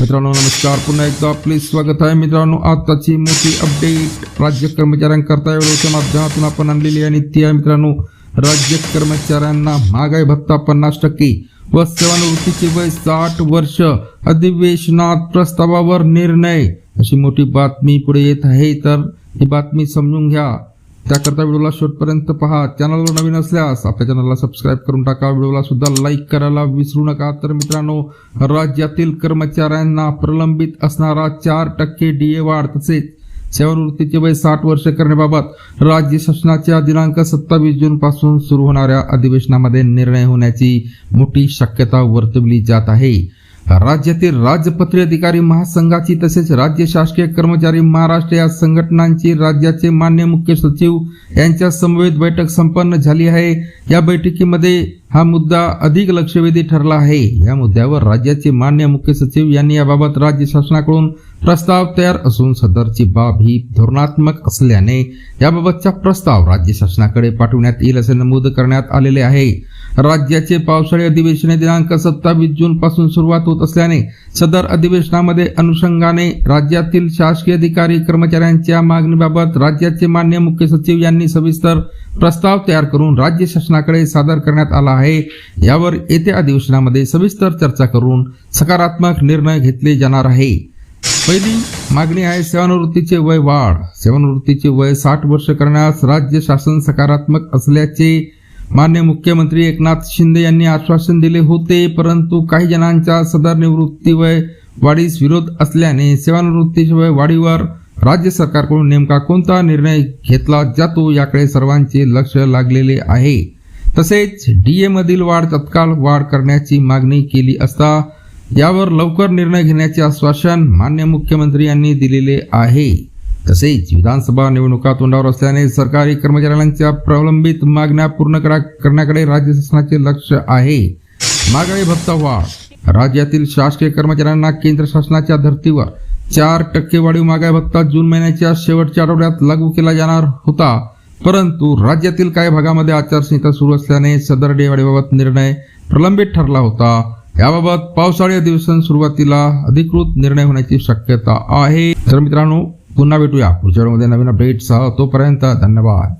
मित्रांनो नमस्कार. पुन्हा एकदा आपले स्वागत आहे मित्रांनो. आताची मोठी अपडेट राज्य कर्मचाऱ्यांकरता या माध्यमातून आपण आणलेली आहे. आणि ती आहे मित्रांनो राज्य कर्मचाऱ्यांना महागाई भत्ता पन्नास टक्के व सेवानिवृत्तीचे वय साठ वर्ष. अधिवेशनात प्रस्तावावर निर्णय. अशी मोठी बातमी पुढे येत आहे. तर ही बातमी समजून घ्या. त्याकरता व्हिडिओला शेवटपर्यंत पहा. चॅनलवर नवीन असल्यास आपल्या चॅनलला सबस्क्राईब करून टाका. व्हिडिओला सुद्धा लाईक करायला विसरू नका. तर मित्रांनो राज्यातील कर्मचाऱ्यांना प्रलंबित असणारा चार टक्के डीए वाढ तसेच सेवानिवृत्तीचे वय साठ वर्ष करण्याबाबत राज्य शासनाच्या दिनांक सत्तावीस जून पासून सुरू होणाऱ्या अधिवेशनामध्ये निर्णय होण्याची मोठी शक्यता वर्तवली जात आहे. राज्यातील राजपत्रित अधिकारी महासंघाची तसेच राज्य शासकीय कर्मचारी महाराष्ट्र या संघटनांची राज्याचे मान्य मुख्य सचिव यांच्या समवेत बैठक संपन्न झाली आहे. या बैठकीमध्ये हा मुद्दा अधिक लक्षवेधी ठरला आहे. या मुद्द्यावर राज्याचे मान्य मुख्य सचिव यांनी याबाबत राज्य शासनाकडून प्रस्ताव तयार असून सदरची बाब ही धोरणात्मक असल्याने याबाबतचा प्रस्ताव राज्य शासनाकडे पाठवण्यात येईल असे नमूद करण्यात आलेले आहे. राज्याचे पावसाळी अधिवेशने दिनांक सत्तावीस जून पासून सुरुवात होत असल्याने सदर अधिवेशनामध्ये अनुषंगाने राज्यातील शासकीय अधिकारी कर्मचाऱ्यांच्या मागणीबाबत राज्याचे मान्य मुख्य सचिव यांनी सविस्तर प्रस्ताव तयार करून राज्य शासनाकडे सादर करण्यात आला आहे. यावर येत्या अधिवेशनामध्ये सविस्तर चर्चा करून सकारात्मक निर्णय घेतले जाणार आहे. पहिली मागणी आहे सेवानिवृत्तीचे वय वाढ. सेवानिवृत्तीचे वय साठ वर्ष करण्यास राज्य शासन सकारात्मक असल्याचे मान्य मुख्यमंत्री एकनाथ शिंदे यांनी आश्वासन दिले होते. परंतु काही जणांच्या सदर निवृत्ती वय वाढीस विरोध असल्याने सेवानिवृत्तीचे वय वाढीवर राज्य सरकारकडून नेमका कोणता निर्णय घेतला जातो याकडे सर्वांचे लक्ष लागलेले आहे. तसेच डीए मधील वाढ तत्काळ वाढ करण्याची मागणी केली असता यावर लवकर निर्णय घेण्याचे आश्वासन मान्य मुख्यमंत्री यांनी दिलेले आहे. तसेच विधानसभा निवडणुका तोंडावर असल्याने सरकारी कर्मचाऱ्यांच्या प्रलंबित मागण्या पूर्ण करा- करण्याकडे राज्य शासनाचे लक्ष आहे. महागाई भत्ता वाढ. राज्यातील शासकीय कर्मचाऱ्यांना केंद्र शासनाच्या धर्तीवर चार टक्के वाढीव महागाई भत्ता जून महिन्याच्या शेवटच्या आठवड्यात लागू केला जाणार होता. परंतु राज्यातील काही भागामध्ये आचारसंहिता सुरू असल्याने सदर डेवाडीबाबत निर्णय प्रलंबित ठरला होता. याबाबत पावसाळी अधिवेशन सुरुवातीला अधिकृत निर्णय होण्याची शक्यता आहे. तर मित्रांनो पुन्हा भेटूया पुढच्या वेळेमध्ये नवीन अपडेटसह तोपर्यंत धन्यवाद.